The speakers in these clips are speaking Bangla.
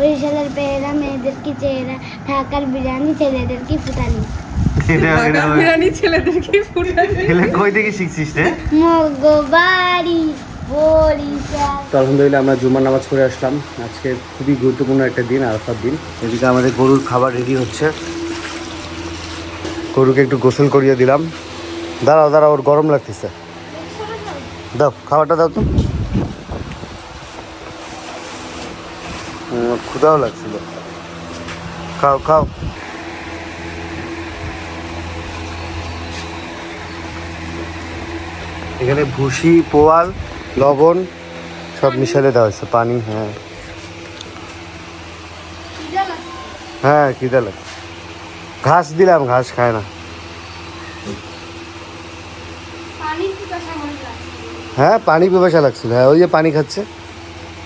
বরিশালের পেয়েরা মেয়েদেরকে চেহারা ঢাকার বিরিয়ানি ছেলেদেরকে ফুটানি এটা এটা ঢাকার বিরিয়ানি ছেলেদেরকে ফুটানি এলে কই থেকে শিখছিস রে মগবাড়ি তো আলহামদুলিল্লাহ আমরা জুমার নামাজ পড়ে আসলাম। আজকে খুবই গুরুত্বপূর্ণ একটা দিন আরাফার দিন। এদিকে আমাদের গরুর খাবার রেডি হচ্ছে। গরুকে একটু গোসল করিয়ে দিলাম। দাঁড়াও দাঁড়াও ওর গরম লাগতেছে। দাও খাবারটা দাও তো। ক্ষুধাও লাগছিল। খাও খাও। এখানে ভুসি পোয়াল লবণ সব মিশালে দেওয়া হয়েছে পানি হ্যাঁ। হ্যাঁ খিদে লাগে ঘাস দিলাম ঘাস খায় না। হ্যাঁ পানি পিপাসা লাগছিল হ্যাঁ ওই যে পানি খাচ্ছে।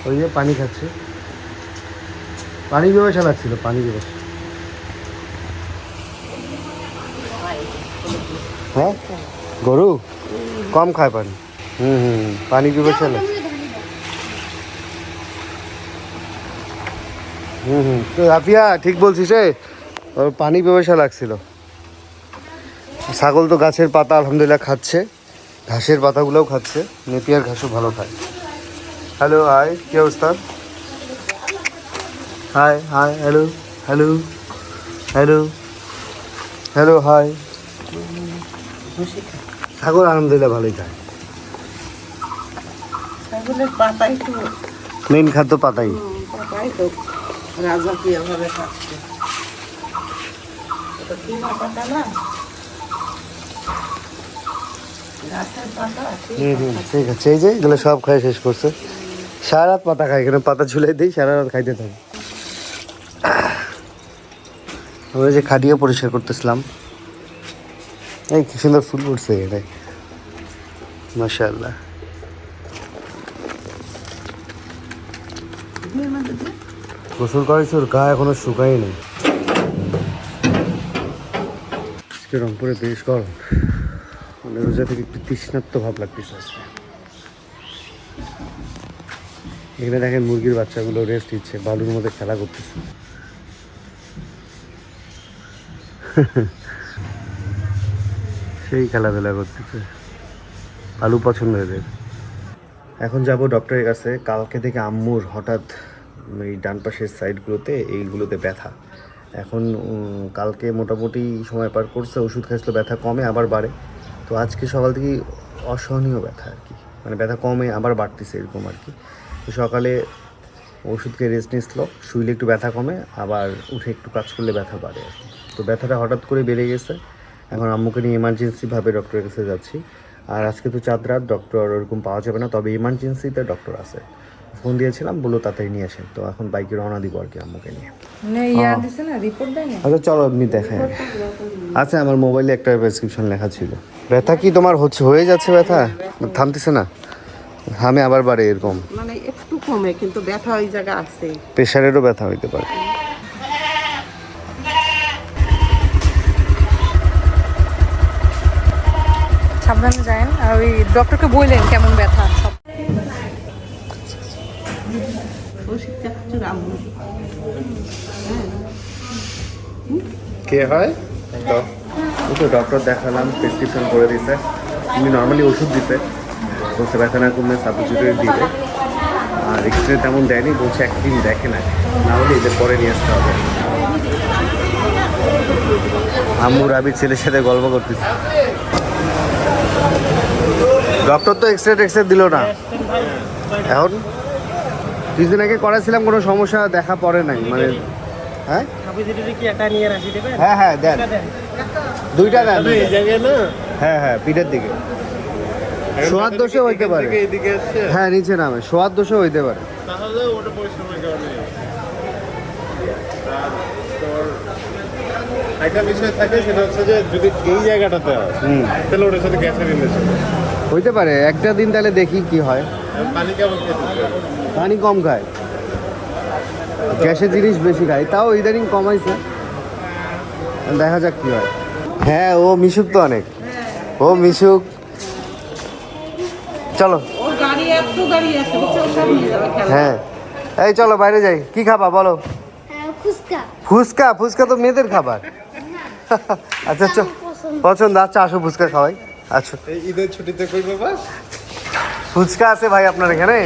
ওই যে পানি খাচ্ছে। পানি ব্যবসা লাগছিল পানি পিপাসা হ্যাঁ? গরু? কম খায় পানি। হুম হুম পানি পিপাসা লাগছে হুম হুম, তো রাফিয়া, ঠিক বলছিস রে? ওর পানি পিপাসা লাগছিল। ছাগল তো গাছের পাতা আলহামদুলিল্লাহ খাচ্ছে। ঘাসের পাতাগুলোও খাচ্ছে। নেপিয়ার ঘাসও ভালো খায়। হ্যালো, হাই, কি অবস্থা? Hi hi hello hello hello hello hi ছাগল আলহামদুলিল্লাহ ভালোই খায়। ছাগলের পাতা একটু মেইন খাদ্য পাতাই। পাতাই তো। রাজকীয় খাচ্ছে? পাতা না? হুম হুম ঠিক আছে এই যে এগুলো সব খাই শেষ করছে। সারা রাত পাতা খাই এখানে পাতা ঝুলাই দিই সারা রাত খাইতে থাকি। ওই যে খাটিয়ে পরিষ্কার করতেছিলাম। এই কি সুন্দর ফুল ফুটছে এটাই। এগুলোর গোসল করেছে ওর গা এখনও শুকাই নেই আজকে রংপুরে বেশ গরম। মানে রোজা থেকে একটু তৃষ্ণাত্ম ভাব লাগতেছে আজকে। এখানে দেখেন মুরগির বাচ্চাগুলো রেস্ট দিচ্ছে বালুর মধ্যে খেলা করতেছে। সেই খেলাধুলা করতেছে। আলু পছন্দ এদের। এখন যাব ডক্টরের কাছে। কালকে থেকে আম্মুর হঠাৎ এই ডান পাশের সাইডগুলোতে এইগুলোতে ব্যথা। এখন কালকে মোটামুটি সময় পার করছে, ওষুধ খাইছিল, ব্যথা কমে, আবার বাড়ে। তো আজকে সকাল থেকে অসহনীয় ব্যথা আর কি। মানে ব্যথা কমে, আবার বাড়তেছে এরকম আর কি। তো সকালে ওষুধকে রেস্ট নিছিল শুইলে একটু ব্যথা কমে, আবার উঠে একটু কাজ করলে ব্যথা বাড়ে আর কি। তো ব্যথাটা হঠাৎ করে বেড়ে গেছে। এখন আম্মুকে নিয়ে এমার্জেন্সিভাবে ডক্টরের কাছে যাচ্ছি। আর আজকে তো চাঁদ রাত ডক্টর ওরকম পাওয়া যাবে না। তবে ইমার্জেন্সিতে ডক্টর আছে। ফোন দিয়েছিলাম বলল তাড়াতাড়ি নিয়ে আসেন। তো এখন বাইকে রওনা দিব আর কি আম্মুকে নিয়ে। মানে ইয়া না আচ্ছা চলো এমনি দেখাই। আচ্ছা আমার মোবাইলে একটা প্রেসক্রিপশন লেখা ছিল। ব্যথা কি তোমার হচ্ছে হয়ে যাচ্ছে ব্যথা? থামতেছে না। আমি আবার বাড়ে এরকম। মানে একটু কমে কিন্তু ব্যথা ওই জায়গা আছে প্রেশারেরও ব্যথা হইতে পারে। ওই ডক্টরকে বললেন কেমন ব্যথা, সব। কে হয়? তো ডক্টর দেখালাম প্রেসক্রিপশন করে দিছে। উনি নর্মালি ওষুধ দিতে বলছে ব্যথা না কমলে সাবস্টিটিউট দিবে। আর এক্স রে তেমন দেয়নি, বলছে একদিন দেখে না না হলে এদের পরে নিয়ে আসতে হবে। আম্মু রাবির ছেলের সাথে গল্প করতেছে। ডক্টর তো এক্স রে টেক্স রে দিল না। এখন কিছুদিন আগে করাছিলাম কোনো সমস্যা দেখা পড়ে নাই মানে হ্যাঁ? হ্যাঁ হ্যাঁ দেন। দুইটা দেন। হ্যাঁ হ্যাঁ পিঠের দিকে। শোয়ার দোষে হইতে পারে। হ্যাঁ নিচে নামে শোয়ার দোষে হইতে পারে। তাহলে ওটা একটা বিষয় থাকে সেটা হচ্ছে যে যদি এই জায়গাটাতে হয় তাহলে ওটার সাথে গ্যাসের রিলেশন হইতে পারে একটা দিন তাহলে দেখি কি হয়। পানি কম খায়। গ্যাসের জিনিস বেশি খায় তাও ইদানিং কমাইছে। দেখা যাক কি হয়। হ্যাঁ ও মিশুক তো অনেক। ও মিশুক। চলো। হ্যাঁ। এই চলো বাইরে যাই। কি খাবা বলো? হ্যাঁ, ফুচকা। ফুচকা? ফুচকা তো মেয়েদের খাবার। আচ্ছা চ। পছন্দ। আচ্ছা আসো ফুচকা খাওয়াই। আচ্ছা। এই ঈদের ছুটিতে কই বাবা? ফুচকা আছে ভাই আপনার এখানে?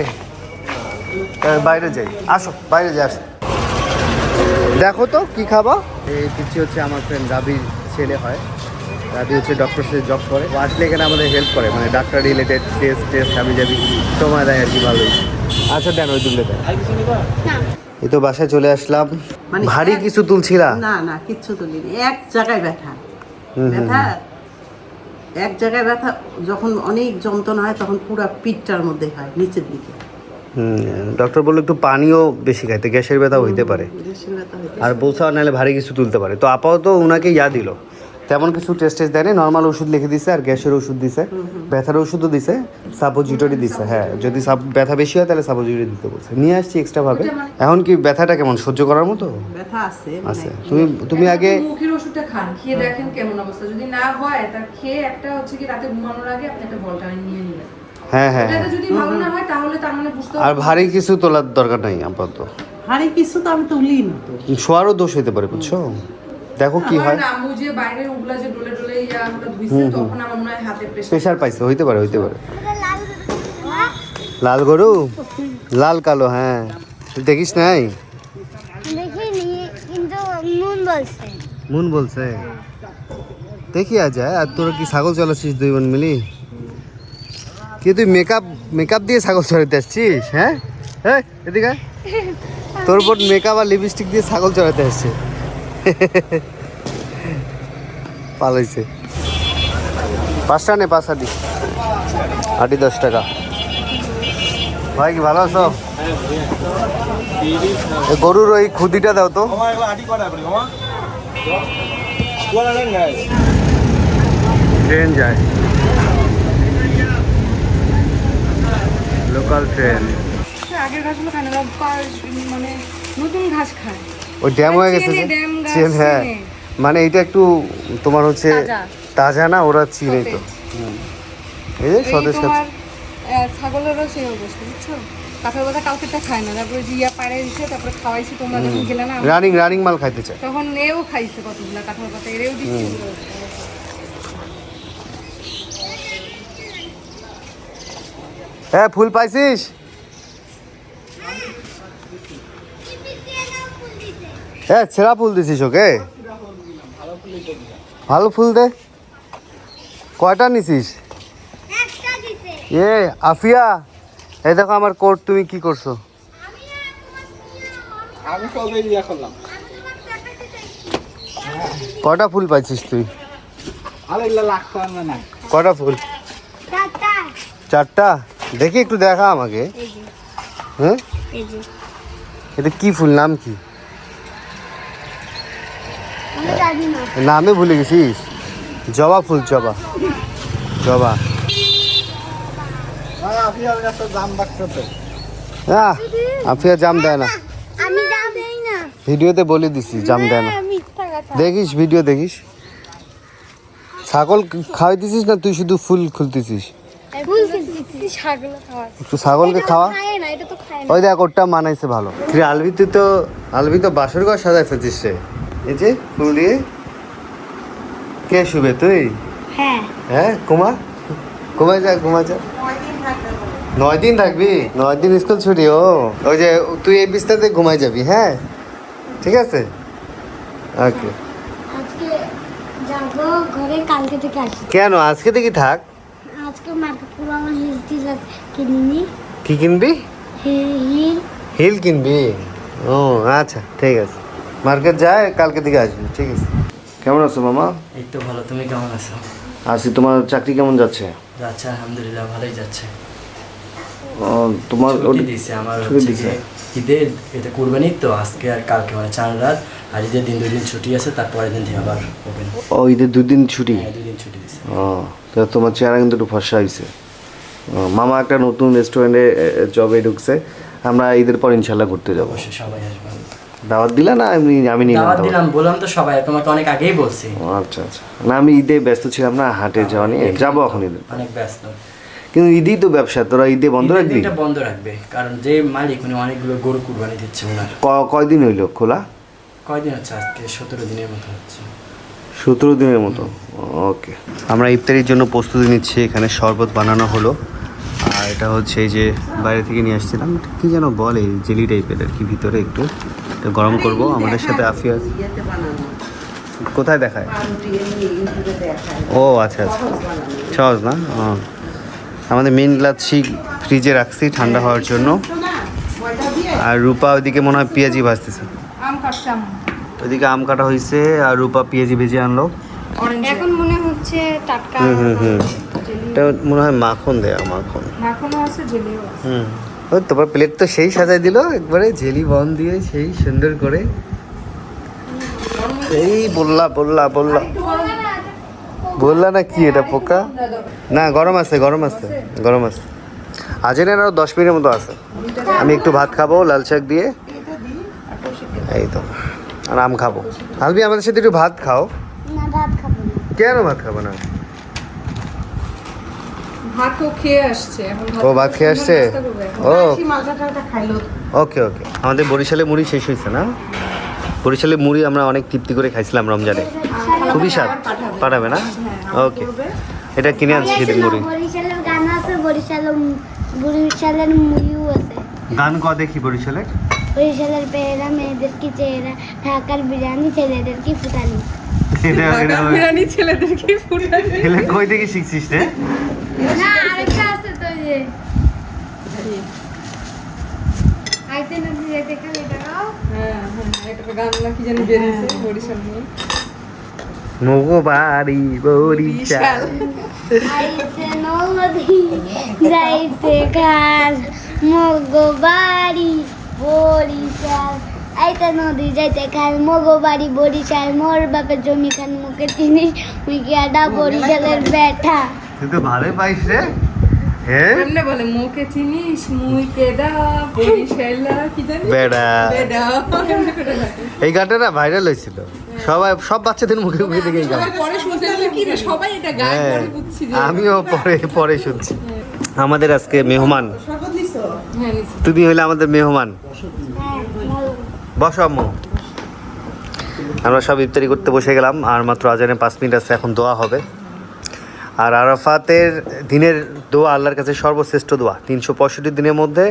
বাইরে যাই। আসো বাইরে যাই আসো। দেখো তো কি খাবা? এই পিচ্ছি হচ্ছে আমার ফ্রেন্ড রাবির ছেলে হয়। রাবি হচ্ছে ডক্টর সাথে জব করে। ও আসলে এখানে আমাদের হেল্প করে মানে ডাক্তার রিলেটেড টেস্ট টেস্ট আমি যাবি সময় দেয় আর কি ভালোই। আচ্ছা দেন ওই দুলে দেন। না। এই তো বাসায় চলে আসলাম। মানে ভারী কিছু তুলছিলা? না না কিচ্ছু তুলিনি। এক জায়গায় ব্যথা। ব্যথা এক জায়গায় ব্যথা যখন অনেক যন্ত্রণা হয় তখন পুরো পিঠটার মধ্যে হয় নিচের দিকে। ডক্টর বলল একটু পানিও বেশি খাইতে গ্যাসের ব্যথা হইতে পারে। আর বলছে নাহলে ভারী কিছু তুলতে পারে। তো আপাতত ওনাকে ইয়া দিল। তেমন কিছু টেস্ট টেস্ট দেয়নি নর্মাল ওষুধ লিখে দিছে আর গ্যাসের ওষুধ দিছে ব্যথার ওষুধও দিছে সাপোজিটরি দিছে হ্যাঁ যদি সাপ ব্যথা বেশি হয় তাহলে সাপোজিটরি দিতে বলছে। নিয়ে আসছি এক্সট্রা ভাবে। এখন কি ব্যথাটা কেমন? সহ্য করার মতো? ব্যথা আছে মানে আছে। তুমি তুমি আগে মুখের ওষুধটা খান খেয়ে দেখেন কেমন অবস্থা। যদি না হয় তা খেয়ে একটা হচ্ছে কি রাতে ঘুমানোর আগে আপনি একটা ভলটাইন নিয়ে নিবেন। হ্যাঁ হ্যাঁ। যদি ভালো না হয় তাহলে তার মানে বুঝতে আর ভারী কিছু তোলার দরকার নাই আপাতত। হাড়ি কিছু তো আমি তুলি না শোয়ারও দোষ হইতে পারে বুঝছ? দেখো কি হয়। না, আম্মু যে বাইরে ওগুলা যে ডলে ডলে ইয়া ওটা ধুইছে তখন আমার মনে হয় হাতে প্রেশার প্রেশার পাইছে হইতে পারে হইতে পারে। লাল গরু। লাল কালো হ্যাঁ। তুই দেখিস নাই? দেখিনি কিন্তু নুন বলছে। মুন বলছে? দেখি আ যায় আর তোরা কি ছাগল চালাচ্ছিস দুই বোন মিলি? কি তুই মেকআপ মেকআপ দিয়ে ছাগল চড়াইতে আসছিস হ্যাঁ? হ্যাঁ এদিকে তোর বোন মেকআপ আর লিপস্টিক দিয়ে ছাগল চড়াইতে আসছে। পালাইছে। পাঁচটা নে, পাঁচটা দি। আটি দশ টাকা। ভাই, কি ভালো আছো? গরুর ওই খুদিটা দাও তো। ট্রেন যায়। Local train. আগের ঘাসগুলো খায় না মানে নতুন ঘাস খায়। ওই ড্যাম হয়ে গেছে যে? চেন হ্যাঁ। মানে এটা একটু তোমার হচ্ছে তাজা। না ওরা চিনে তো। এই যে সতেজ ছাগলেরও সেই অবস্থা বুঝছ? কাঁঠাল খায় না। তারপরে জিয়া পাড়ে দিছে তারপরে খাওয়াইছি তোমরা যখন গেলে না রানিং রানিং মাল খাইতে চায়। তখন এও খাইছে কতগুলা কাঁঠাল পাতা এরেও দিচ্ছি। হ্যাঁ ফুল পাইছিস? হ্যাঁ ছেঁড়া ফুল দিছিস ওকে? ভালো ফুল দে। কয়টা নিছিস? এ আফিয়া এই দেখো আমার কোট তুমি কি করছ? কয়টা ফুল পাইছিস তুই? কয়টা ফুল? চারটা। দেখি একটু দেখা আমাকে। হ্যাঁ? এটা কি ফুল? নাম কি? নামে ভুলে গেছিস জবা ফুল জবা। জবা। আফিয়া জাম দেয় না। আমি জানি দেই না। ভিডিওতে বলে দিছি জাম দেয় না। দেখিস ভিডিও দেখিস। ছাগল খাওয়াই দিছিস না তুই শুধু ফুল খুলতেছিস? ছাগল খাওয়া একটু ছাগলকে খাওয়া। খায় না এটা তো খায় না। ওই দেখ ওরটা মানাইছে ভালো। তুই আলবি তুই তো আলবি তো বাসর ঘর সাজাই ফেলছিস রে। এই যে ফুল কে শুবে তুই? হ্যাঁ। হ্যাঁ কুমা? কুমায় যা কুমা যা। নয় দিন থাকবি? নয় দিন স্কুল ছুটি ও। ওই যে তুই এই বিস্তাতে ঘুমাই যাবি হ্যাঁ? ঠিক আছে? ওকে। কেন? আজকে দেখি থাক। কি কিনবি? হিল কিনবি? ও আচ্ছা ঠিক আছে। মার্কেট যায় কালকে দিকে আসবি ঠিক আছে? কেমন আছো মামা? এই তো ভালো তুমি কেমন আছো? আসি তোমার চাকরি কেমন যাচ্ছে? যাচ্ছে আলহামদুলিল্লাহ ভালোই যাচ্ছে। ও, তোমার ছুটি দিছে আমার ছুটি হচ্ছে দিছে। যে ঈদের এটা কুরবানি তো আজকে আর কালকে মানে চার রাত আর ঈদের দিন দুই দিন ছুটি আছে তারপরের দিন থেকে আবার ওপেন ও ঈদের দুদিন ছুটি? হ্যাঁ দুই দিন ছুটি দিছে ও তো তোমার চেহারা কিন্তু একটু ফর্সা হয়েছে মামা একটা নতুন রেস্টুরেন্টে জবে ঢুকছে আমরা ঈদের পর ইনশাল্লাহ ঘুরতে যাব। অবশ্যই সবাই আসবে দাওয়াত দিলা না আমি নিলাম দাওয়াত? দিলাম বললাম তো সবাই তোমাকে অনেক আগেই বলছি। আচ্ছা আচ্ছা। না আমি ঈদে ব্যস্ত ছিলাম না হাটে যাওয়া নিয়ে। যাব এখন ঈদের অনেক ব্যস্ত। কিন্তু ঈদেই তো ব্যবসা তোরা ঈদে বন্ধ রাখবি? দিনটা বন্ধ রাখবে কারণ যে মালিক উনি অনেকগুলো গরু কুরবানি দিচ্ছে ওনার। কয়দিন হইল খোলা? কয়দিন হচ্ছে আজকে? সতেরো দিনের মতো হচ্ছে। সতেরো দিনের মতো? ওকে। আমরা ইফতারির জন্য প্রস্তুতি নিচ্ছি এখানে শরবত বানানো হলো। এটা হচ্ছে এই যে বাইরে থেকে নিয়ে আসছিলাম। কি যেন বলে জেলি টাইপের আর কি ভিতরে একটু। গরম করব আমাদের সাথে আফিয়া। কোথায় দেখায়? ও আচ্ছা আচ্ছা। সহজ না? আমাদের মেন লাচ্ছি ফ্রিজে রাখছি ঠান্ডা হওয়ার জন্য। আর রূপা ওইদিকে মনে হয় পেঁয়াজি ভাজতেছে। ওইদিকে আম কাটা হয়েছে আর রূপা পেঁয়াজি ভেজে আনলো। এখন মনে হচ্ছে টাটকা হুম হুম হুম। এটা মনে হয় মাখন দেয়া মাখন। মাখনও আছে জেলিও আছে। হুম। ওই তোমার প্লেট তো সেই সাজাই দিল একবারে জেলি বন দিয়ে সেই সুন্দর করে। এই বললা বললা বললা। বললা না কি এটা পোকা? না গরম আছে গরম আছে গরম আছে। আজেনের আরও দশ মিনিটের মতো আছে। আমি একটু ভাত খাব লাল শাক দিয়ে। এই তো আর আম খাব। আলবি আমাদের সাথে একটু ভাত খাও। না ভাত খাব না। কেন ভাত খাব না? ভাতও খেয়ে আসছে ও ভাত খেয়ে আসছে। ও। ওকে ওকে। আমাদের বরিশালে মুড়ি শেষ হয়েছে না? বরিশালে মুড়ি আমরা অনেক তৃপ্তি করে খাইছিলাম রমজানে। খুবই স্বাদ। পাঠাবে না? ওকে। এটা কিনে আনছি সেদিন মুড়ি। বরিশালের গান আছে বরিশালের বরিশালের মুড়িও আছে। গান ক দেখি বরিশালের বরিশালের পেয়েরা মেয়েদের কি চেহারা ঢাকার বিরিয়ানি ছেলেদের কি ফুটানি। বিরিয়ানি ছেলেদেরকে ফুটানি? কই থেকে শিখছিস রে? না আরেকটা আছে তো যে। আইতে নদী যেতে খালি টাকা হ্যাঁ হ্যাঁ একটা গান না কি জানি বেরিয়েছে বরিশাল নিয়ে। মগো বাড়ি বরিশাল। আইতে নদী যাইতে খাল মগো বাড়ি বরিশাল। আইতে নদী যাইতে খাল মগো বাড়ি বরিশাল। মোর বাপের জমি খান মুখে মুই আডা বরিশালের বেঠা তুই তো ভালোই পাইস রে। এমনি বলে মুখে চিনিস মুই কেডা বরিশালা কি জানি? বেড়া। এই গানটা না ভাইরাল হয়েছিল। সবাই সব বাচ্চাদের মুখে মুখে থেকে এই গান। পরে শুনতে কি রে সবাই এটা গায় হ্যাঁ পরে বুঝছি আমিও পরে পরে শুনছি। আমাদের আজকে মেহমান। হ্যাঁ তুমি হইলে আমাদের মেহমান। বসো আম্মু। আমরা সব ইফতারি করতে বসে গেলাম আর মাত্র আজানে পাঁচ মিনিট আছে এখন দোয়া হবে। আর আরাফাতের দিনের দোয়া আল্লাহর কাছে সর্বশ্রেষ্ঠ দোয়া। তিনশো পঁয়ষট্টি দিনের মধ্যে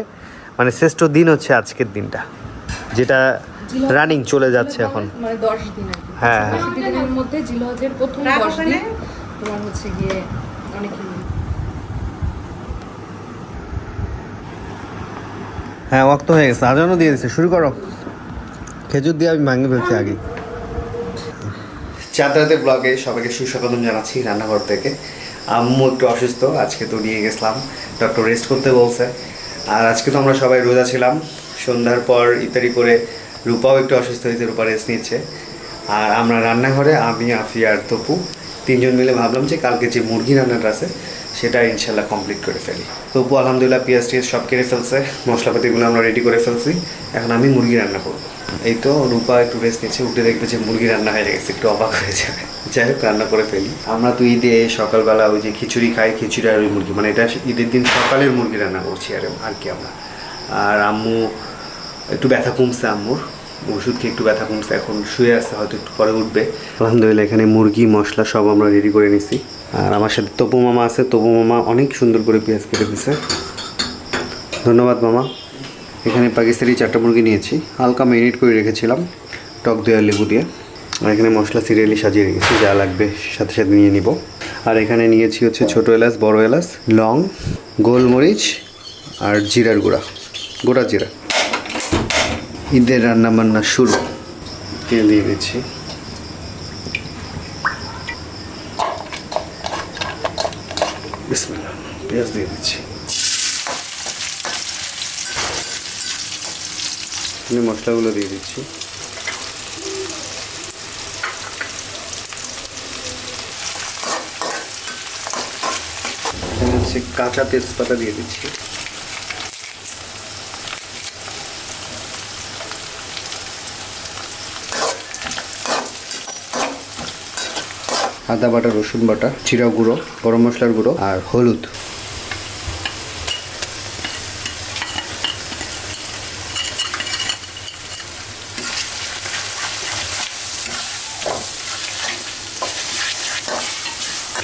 মানে শ্রেষ্ঠ দিন হচ্ছে আজকের দিনটা যেটা রানিং চলে যাচ্ছে এখন। মানে হ্যাঁ হ্যাঁ। অনেক হ্যাঁ ওয়াক্ত হয়ে গেছে। আজানও দিয়ে দিচ্ছে শুরু করো। খেজুর দিয়ে আমি ভাঙে ফেলছি আগে। চাঁদরাতে ব্লগে সবাইকে সুস্বাগতম জানাচ্ছি রান্নাঘর থেকে। আম্মু একটু অসুস্থ, আজকে তো নিয়ে গেছিলাম। ডক্টর রেস্ট করতে বলছে। আর আজকে তো আমরা সবাই রোজা ছিলাম। সন্ধ্যার পর ইত্যাদি করে রূপাও একটু অসুস্থ হয়েছে, রূপা রেস্ট নিচ্ছে। আর আমরা রান্নাঘরে আমি, আফি আর তপু তিনজন মিলে ভাবলাম যে কালকে যে মুরগি রান্নাটা আছে, সেটা ইনশাল্লাহ কমপ্লিট করে ফেলি। তপু, আলহামদুলিল্লাহ পেঁয়াজ টিয়াজ সব কেড়ে ফেলছে। মশলাপাতিগুলো আমরা রেডি করে ফেলছি। এখন আমি মুরগি রান্না করব। এই তো রূপা একটু রেস্ট নিচ্ছে, উঠে দেখবে যে মুরগি রান্না হয়ে গেছে, একটু অবাক হয়ে যাবে। যাই হোক, রান্না করে ফেলি। আমরা তো ঈদে সকালবেলা ওই যে খিচুড়ি খাই, খিচুড়ি আর ওই মুরগি। মানে এটা ঈদের দিন সকালের মুরগি রান্না করছি, আর আর কি আমরা। আর আম্মু একটু ব্যথা কমছে আম্মুর। ওষুধ খেয়ে একটু ব্যথা কমছে, এখন শুয়ে আসছে হয়তো একটু পরে উঠবে। আলহামদুলিল্লাহ, এখানে মুরগি, মশলা সব আমরা রেডি করে নিছি। আর আমার সাথে তপু মামা আছে, তপু মামা অনেক সুন্দর করে পেঁয়াজ কেটে দিছে। ধন্যবাদ মামা। এখানে পাকিস্তানি চারটা মুরগি নিয়েছি। হালকা মেরিনেট করে রেখেছিলাম, টক দই আর লেবু দিয়ে। আর এখানে মশলা সিরিয়ালি সাজিয়ে রেখেছি, যা লাগবে সাথে সাথে নিয়ে নিব। আর এখানে নিয়েছি হচ্ছে ছোটো এলাচ, বড় এলাচ, লং, গোলমরিচ আর জিরার গুঁড়া, গোটা জিরা। ঈদের রান্না বান্না শুরু। তেল দিয়ে দিচ্ছি। পেঁয়াজ দিয়ে দিচ্ছি। এখানে মশলাগুলো দিয়ে দিচ্ছি। এখানে হচ্ছে কাঁচা তেজপাতা দিয়ে দিচ্ছি। আদা বাটা, রসুন বাটা, জিরা গুঁড়ো, গরম মশলার গুঁড়ো আর হলুদ।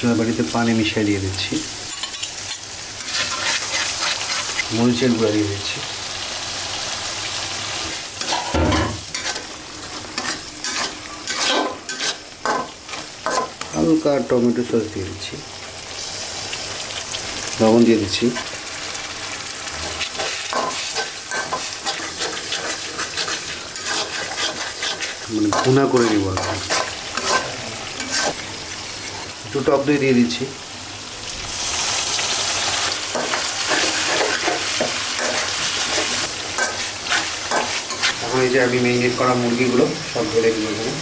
মশলার বাড়িতে পানি মিশিয়ে দিয়ে দিচ্ছি। মরিচের গুঁড়া দিয়ে দিচ্ছি। হালকা টমেটো সস দিয়ে দিচ্ছি। লবণ দিয়ে দিচ্ছি। মানে ভুনা করে নিব আর একটু টক দই দিয়ে দিচ্ছি। এখন এই যে আমি মেরিনেট করা মুরগিগুলো সব ঢেলে দিব এখানে।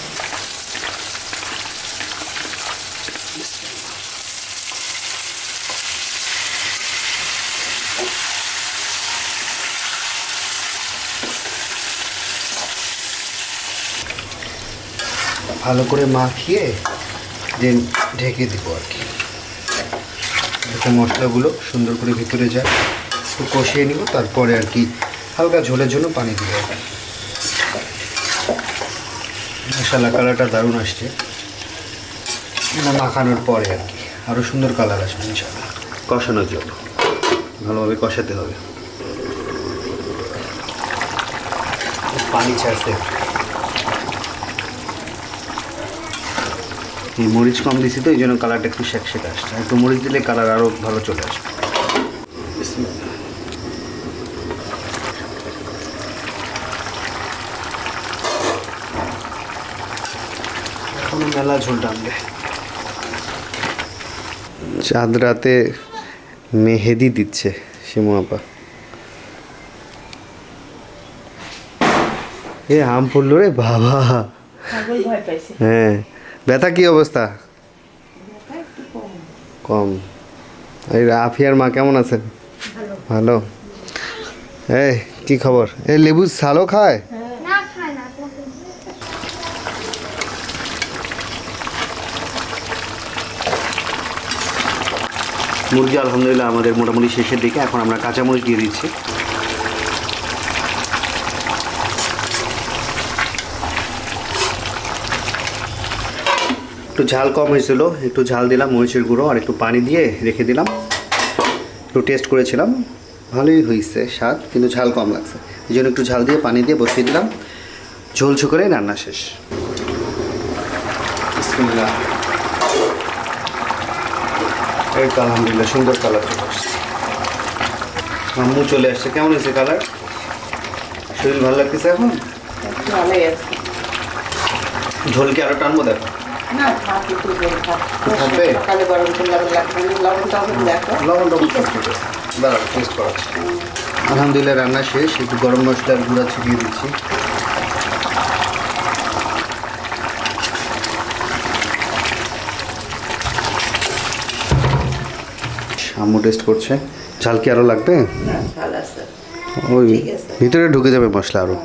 ভালো করে মাখিয়ে দেন ঢেকে দিব আর কি। যাতে মশলাগুলো সুন্দর করে ভিতরে যায়। একটু কষিয়ে নিব তারপরে আর কি হালকা ঝোলের জন্য পানি দিব। মশলা কালারটা দারুণ আসছে। মাখানোর পরে আর কি আরও সুন্দর কালার আসবে ইনশাল্লাহ কষানোর জন্য। ভালোভাবে কষাতে হবে। পানি ছাড়তে এই মরিচ কম দিছি তো এই জন্য কালারটা একটু শেক শেক আসছে। একটু মরিচ দিলে কালার আরও ভালো চলে আসবে। বিসমিল্লাহ। এখনও মেলা ঝোল টানবে। চাঁদ রাতে মেহেদি দিচ্ছে শিমু আপা। এ আম পড়ল রে বাবা। হ্যাঁ। ব্যথা কি অবস্থা? কম। এই আফিয়ার মা কেমন আছেন ভালো। এই কি খবর? এই লেবু সালো খায়? না খায় না মুরগি আলহামদুলিল্লাহ আমাদের মোটামুটি শেষের দিকে। এখন আমরা কাঁচামরিচ দিয়ে দিচ্ছি। একটু ঝাল কম হয়েছিল একটু ঝাল দিলাম মরিচের গুঁড়ো আর একটু পানি দিয়ে রেখে দিলাম। একটু টেস্ট করেছিলাম ভালোই হয়েছে স্বাদ কিন্তু ঝাল কম লাগছে। এই জন্য একটু ঝাল দিয়ে পানি দিয়ে বসিয়ে দিলাম। ঝোল করে রান্না শেষ। এই তো আলহামদুলিল্লাহ সুন্দর কালার আম্মু চলে আসছে কেমন হয়েছে কালার শরীর ভালো লাগতেছে এখন? ঝোলকে আরও টানবো দেখো। না ভাত একটু জল খাও। থাকবে? সকালে গরম করলে আবার লাগবে না। লবণটা হবে দেখো লবণটা দাঁড়াও টেস্ট করাচ্ছি। আলহামদুলিল্লাহ রান্না শেষ। একটু গরম মশলার গুঁড়া ছিটিয়ে দিচ্ছি। আম্মু টেস্ট করছে। ঝাল কি আরও লাগবে? না ভালো আছে। ওই ঠিক আছে। ভিতরে ঢুকে যাবে মশলা আরও।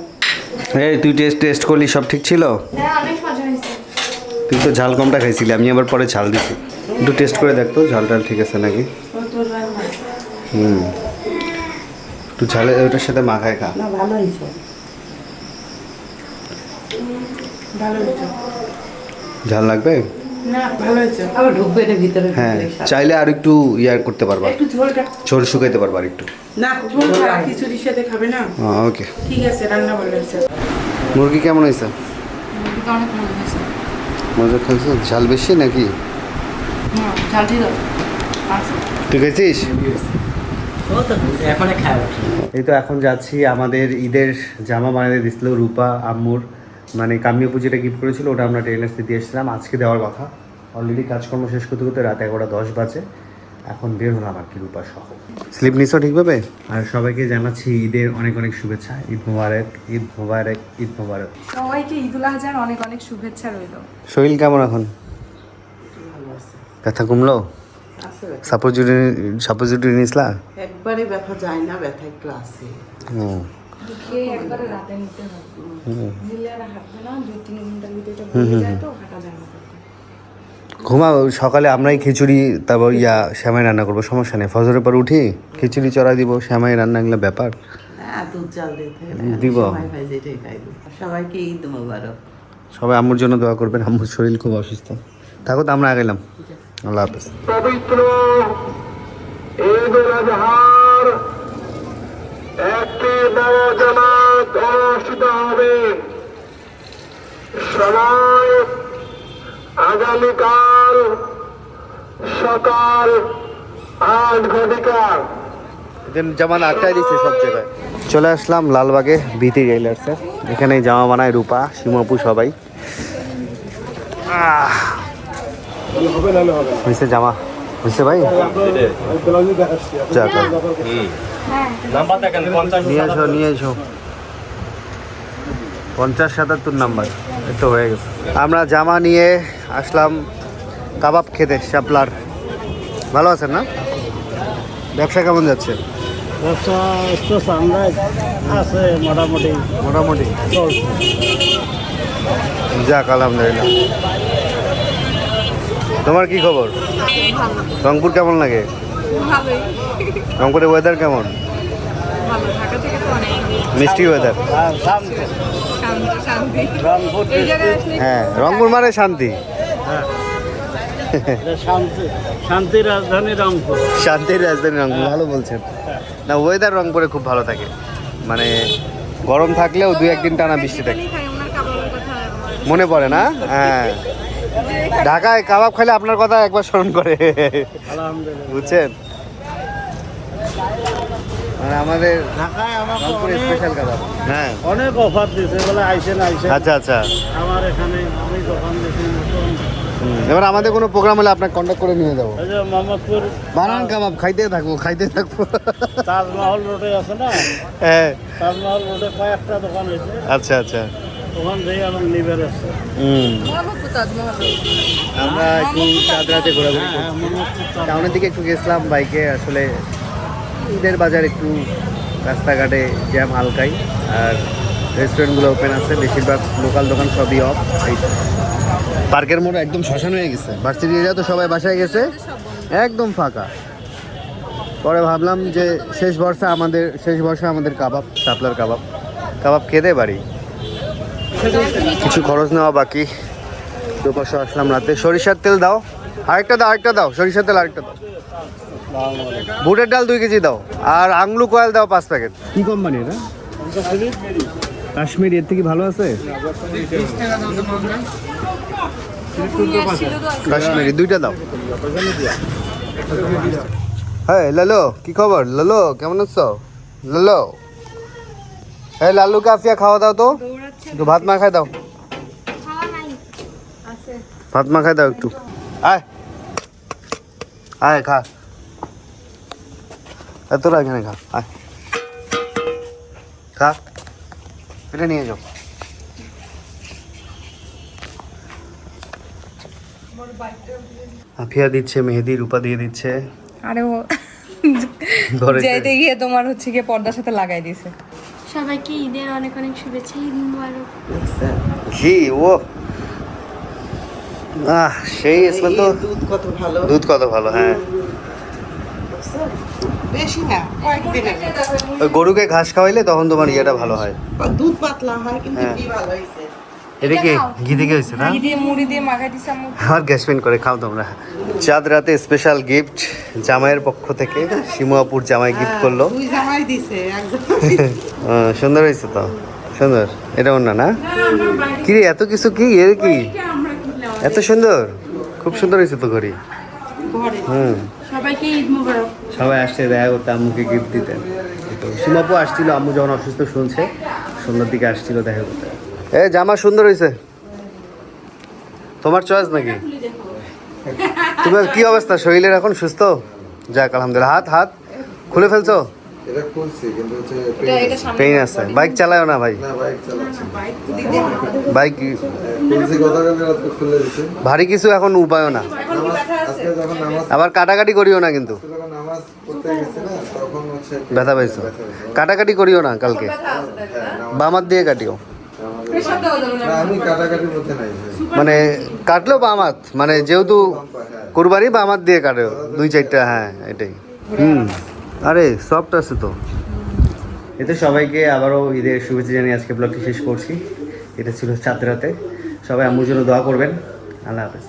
এই তুই টেস্ট টেস্ট করলি সব ঠিক ছিল? হ্যাঁ অনেক হয়েছে তুই তো ঝাল কমটা খাইছিলি আমি আবার পরে ঝাল দিছি। একটু টেস্ট করে দেখতো ঝাল টাল ঠিক আছে নাকি? হুম। একটু ঝালে ওটার সাথে মাখায় খা। ভালো হয়েছে। ভালো হয়েছে। ঝাল লাগবে? হ্যাঁ চাইলে আর একটু ইয়ার করতে পারবা। ঝোল শুকাইতে পারবা আর একটু ওকে। ঠিক আছে রান্না মুরগি কেমন হয়েছে। মজা খাইছো ঝাল বেশি নাকি? আচ্ছা। তুই খাইছিস ও তো এখন এই তো এখন যাচ্ছি আমাদের ঈদের জামা বানাতে দিছিল রূপা আম্মুর। মানে কামিয়া পুজোটা গিফট করেছিল ওটা আমরা ট্রেনার্সে দিয়ে এসেছিলাম। আজকে দেওয়ার কথা। অলরেডি কাজকর্ম শেষ করতে করতে রাত এগারোটা দশ বাজে। এখন বের হলাম আর কি রূপা সহ স্লিপ নিছো ঠিকভাবে? আর সবাইকে জানাচ্ছি ঈদের অনেক অনেক শুভেচ্ছা। ঈদ মুবারক ঈদ মুবারক ঈদ মুবারক। সবাইকে ঈদুল আজহার অনেক অনেক শুভেচ্ছা রইল। শরীর কেমন এখন? ব্যথা কমলো? একবারে ব্যথা যায় না ব্যথা একটু আছে। হুম রাতে নিতে হবে নিলে আর হাঁটবে না দুই তিন ঘণ্টার ভিতরে যায় তো হাঁটা যায় না। ঘুমাও সকালে আমরাই খিচুড়ি তারপর ইয়া শ্যামাই রান্না করব সমস্যা নেই। ফজরের পর উঠি খিচুড়ি চড়া দিব শ্যামাই রান্না এগুলো ব্যাপার। হ্যাঁ দিব। সবাই সবাইকে ঈদ মোবারক। আম্মুর জন্য দোয়া করবেন আম্মুর শরীর খুব অসুস্থ। থাকো তো আমরা আগাইলাম আল্লাহ হাফেজ। পবিত্র ঈদ উল আজহার একটি বড় জামাত অনুষ্ঠিত হবে। সময় আগামীকাল সকাল আট ঘটিকা। জামান আটটাই দিচ্ছে সব জায়গায়। চলে আসলাম লালবাগে বিতি টেইলার্সে এখানে জামা বানায় রূপা সীমাপু সবাই। হয়েছে জামা। হয়েছে ভাই? যাক নিয়ে এসো নিয়ে এসো। পঞ্চাশ সাতাত্তর নাম্বার। তো হয়ে গেছে। আমরা জামা নিয়ে আসলাম কাবাব খেতে শাপলার। ভালো আছেন না? ব্যবসা কেমন যাচ্ছে? ব্যবসা তো সামরাই আছে মোটামুটি। মোটামুটি। যাক আলহামদুলিল্লাহ। তোমার কি খবর? রংপুর কেমন লাগে? রংপুরের ওয়েদার কেমন? ভালো ঢাকা থেকে তো অনেক। মিষ্টি ওয়েদার হ্যাঁ রংপুর মানে শান্তি। শান্তির রাজধানী রংপুর। শান্তির রাজধানী রংপুর ভালো বলছেন। না ওয়েদার রংপুরে খুব ভালো থাকে। মানে গরম থাকলেও দু একদিন টানা বৃষ্টি থাকে। মনে পড়ে না? হ্যাঁ। ঢাকায় কাবাব খাইলে আপনার কথা একবার স্মরণ করে। আলহামদুলিল্লাহ। বুঝছেন? মানে আমাদের ঢাকায় আমাকে অনেক স্পেশাল কাবাব হ্যাঁ। অনেক অফার দিছে বলে আইসেন আইসেন। আচ্ছা আচ্ছা। আমার এখানে আমি দোকান দিয়েছি এবার আমাদের কোনো প্রোগ্রাম হলে আপনাকে কন্ট্যাক্ট করে নিয়ে যাব। এই যে মোহাম্মদপুর বানান কাবাব খাইতে থাকব খাইতে থাকব। তাজমহল রোডে আছে না? হ্যাঁ। তাজমহল রোডে কয়েকটা দোকান হয়েছে। আচ্ছা আচ্ছা। আমার নিবের আছে। হুম। মোহাম্মদপুর তাজমহল আমরা একটু চাঁদরাতে ঘোরাঘুরি হ্যাঁ টাউনের দিকে একটু গেছিলাম বাইকে আসলে ঈদের বাজার একটু রাস্তাঘাটে জ্যাম হালকাই, আর রেস্টুরেন্টগুলো ওপেন আছে, বেশিরভাগ লোকাল দোকান সবই অফ পার্কের মোড় একদম শ্মশান হয়ে গেছে। ভার্সিটি এরিয়া তো সবাই বাসায় গেছে, একদম ফাঁকা। পরে ভাবলাম যে শেষ বর্ষা আমাদের, শেষ বর্ষা আমাদের কাবাব, শাপলার কাবাব। কাবাব খেতে পারি কিছু খরচ নেওয়া বাকি। দুপাশে আসলাম রাতে। সরিষার তেল দাও। আরেকটা দাও আরেকটা দাও। সরিষার তেল আরেকটা দাও। বুটের ডাল দুই কেজি দাও আর আংলু কয়েল দাও পাঁচ প্যাকেট। কি কোম্পানি এটা? কাশ্মীর এর থেকে ভালো আছে? কাশ্মীরি দুইটা দাও। হ্যাঁ লালো কি খবর? লালো কেমন আছো? লালো হ্যাঁ লালু কাফিয়া খাওয়া দাও তো। একটু ভাত মা খাই দাও। ভাত মা খাই দাও একটু। আয়। আয় খা। এত এখানে খা আয়। খা এটা নিয়ে যাও। আফিয়া দিচ্ছে মেহেদি রূপা দিয়ে দিচ্ছে। আরে ও ঘরে যাইতে গিয়ে তোমার হচ্ছে গিয়ে পর্দার সাথে লাগাই দিয়েছে সবাইকে ঈদের অনেক অনেক শুভেচ্ছা ঈদ মুবারক। ঘি ও। আহ সেই স্মেল তো দুধ কত ভালো। দুধ কত ভালো হ্যাঁ। বেশি না কয়েকদিনের গরুকে ঘাস খাওয়াইলে তখন তোমার ইয়েটা ভালো হয়। দুধ পাতলা হয় কিন্তু হ্যাঁ। কি ভালো হয়েছে। এটা কি ঘি থেকে হয়েছে না? ঘি দিয়ে মুড়ি দিয়ে মাখাই দিছে আম্মু। গ্যাস পেন করে খাও তোমরা। চাঁদ রাতে স্পেশাল গিফট জামাইয়ের পক্ষ থেকে শিমুয়াপুর জামাই গিফট করল। দুই জামাই দিছে সুন্দর হয়েছে তো? সুন্দর। এটা অন্য না? কি রে এত কিছু কি? এর কি? এত সুন্দর। খুব সুন্দর হয়েছে তো ঘড়ি। হুম। সবাইকে ঈদ মুবারক। সবাই আসছে দেখা করতে আম্মুকে গিফট দিতে। তো সীমাপু আসছিল আম্মু যখন অসুস্থ শুনছে সন্ধ্যার দিকে আসছিল দেখা করতে। এ জামা সুন্দর হয়েছে তোমার চয়েস নাকি? তোমার কি অবস্থা? শরীরের এখন সুস্থ? যাক আলহামদুলিল্লাহ। হাত হাত খুলে ফেলছো? এটা খুলছি পেইন আছে। বাইক চালাও না ভাই? বাইক চালাচ্ছি বাইক খুলছি গতকাল রাতে খুলে দিছি। ভারী কিছু এখন উপায়ও না। আজকে যখন নামাজ আবার কাটাকাটি করিও না কিন্তু। ব্যথা পাইছো? কাটাকাটি করিও না কালকে? বামার দিয়ে কাটিও? না আমি কাটাকাটির মধ্যে মানে কাটলো বামাত মানে যেহেতু কুরবানি বামাত দিয়ে কাটে দুই চারটা হ্যাঁ এটাই। হুম। আরে সফট আছে তো। এতে সবাইকে আবারও ঈদের শুভেচ্ছা জানিয়ে আজকে ব্লগটি শেষ করছি। এটা ছিল চাঁদরাতে। সবাই আম্মুর জন্য দোয়া করবেন। আল্লাহ হাফেজ।